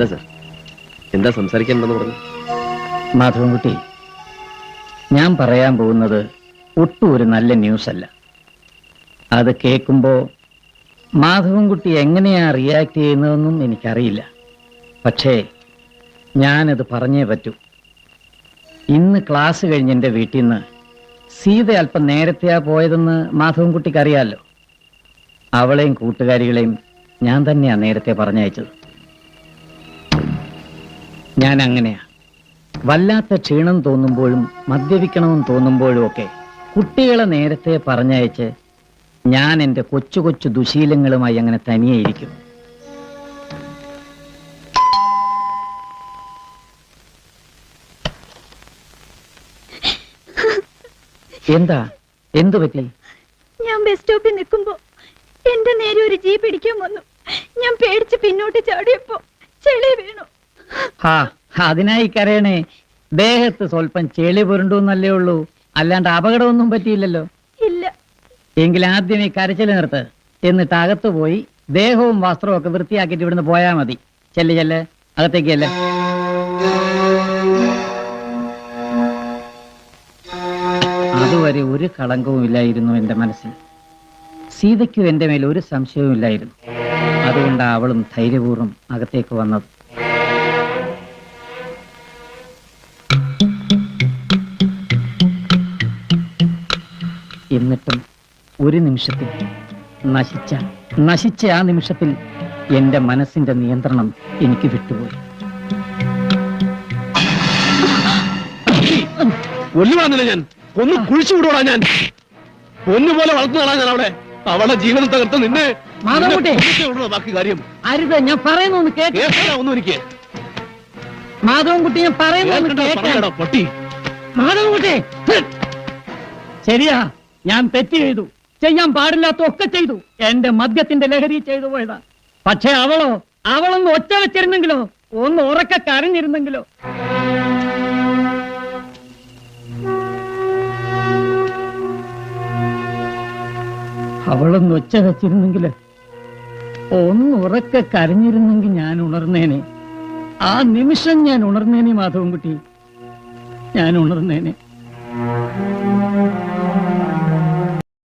എന്താ സാർ? എന്താ സംസാരിക്കാനുണ്ടെന്ന് പറഞ്ഞു? മാധവൻകുട്ടി ഞാൻ പറയാൻ പോകുന്നത് ഒട്ടും ഒരു നല്ല ന്യൂസ് അല്ല അത് കേൾക്കുമ്പോൾ മാധവൻകുട്ടി എങ്ങനെയാണ് റിയാക്ട് ചെയ്യുന്നതെന്നും എനിക്കറിയില്ല. പക്ഷേ ഞാനത് പറഞ്ഞേ പറ്റൂ. ഇന്ന് ക്ലാസ് കഴിഞ്ഞ് എന്റെ വീട്ടിൽ നിന്ന് സീത അല്പം നേരത്തെയാ പോയതെന്ന് മാധവൻകുട്ടിക്ക് അറിയാമല്ലോ അവളെയും കൂട്ടുകാരികളെയും ഞാൻ തന്നെയാണ് നേരത്തെ പറഞ്ഞയച്ചത്. ഞാൻ അങ്ങനെയാ വല്ലാത്ത ക്ഷീണം തോന്നുമ്പോഴും മദ്യപിക്കണമെന്ന് തോന്നുമ്പോഴും ഒക്കെ കുട്ടികളെ നേരത്തെ പറഞ്ഞയച്ച് ഞാൻ എന്റെ കൊച്ചു കൊച്ചു ദുശീലങ്ങളുമായി അങ്ങനെ തനിയെ ഇരിക്കും. എന്താ? എന്തു പറ്റി? ഞാൻ ബസ് സ്റ്റോപ്പിൽ നിൽക്കുമ്പോ എന്റെ നേരെ ഒരു ജീപ്പ് ഇടിക്കാൻ വന്നു. ഞാൻ പേടിച്ച് പിന്നോട്ട് ചാടിയപ്പോ ചെളി വീണു. ഹാ അതിനായി കരയണേ. ദേഹത്ത് സ്വല്പം ചെളി പുരണ്ടു എന്നല്ലേ ഉള്ളൂ. അല്ലാണ്ട് അപകടമൊന്നും പറ്റിയില്ലല്ലോ. ഇല്ല. എങ്കിൽ ആദ്യം ഈ കരച്ചിൽ നിർത്ത്. എന്നിട്ട് അകത്ത് പോയി ദേഹവും വസ്ത്രവും ഒക്കെ വൃത്തിയാക്കിയിട്ട് ഇവിടുന്ന് പോയാ മതി. ചെല്ല് ചെല്ല്. അകത്തേക്ക് ചെല്ല്. അതുവരെ ഒരു കളങ്കവും ഇല്ലായിരുന്നു എന്റെ മനസ്സിൽ. സീതയ്ക്കും എന്റെ മേൽ ഒരു സംശയവും ഇല്ലായിരുന്നു. അതുകൊണ്ടാണ് അവളും ധൈര്യപൂർവം അകത്തേക്ക് വന്നത്. എന്നിട്ടും ഒരു നിമിഷത്തിൽ നശിച്ച നശിച്ച ആ നിമിഷത്തിൽ എന്റെ മനസ്സിന്റെ നിയന്ത്രണം എനിക്ക് വിട്ടുപോയി. ഞാൻ. ഒന്ന് കുഴിച്ചു വിടുവാടാ ഞാൻ. അവളെ അവളുടെ ജീവിതം തകർത്ത് നിന്നെ ബാക്കി കാര്യം. അരുത് ഞാൻ ഒന്നും എനിക്ക്. മാധവൻകുട്ടി ഞാൻ പട്ടി. മാധവൻകുട്ടി. ശരിയാ. ഞാൻ തെറ്റ് ചെയ്തു. ചെയ്യാൻ പാടില്ലാത്ത ഒക്കെ ചെയ്തു. എന്റെ മദ്യത്തിന്റെ ലഹരി ചെയ്തു പോയതാ. പക്ഷെ അവളോ അവളൊന്ന് ഒറ്റ വെച്ചിരുന്നെങ്കിലോ ഒന്ന് ഉറക്ക കരഞ്ഞിരുന്നെങ്കിലോ. അവളൊന്ന് ഒച്ച വെച്ചിരുന്നെങ്കിൽ ഒന്ന് ഉറക്ക കരഞ്ഞിരുന്നെങ്കിൽ ഞാൻ ഉണർന്നേനെ. ആ നിമിഷം ഞാൻ ഉണർന്നേനെ മാധവൻകുട്ടി. ഞാൻ ഉണർന്നേനെ.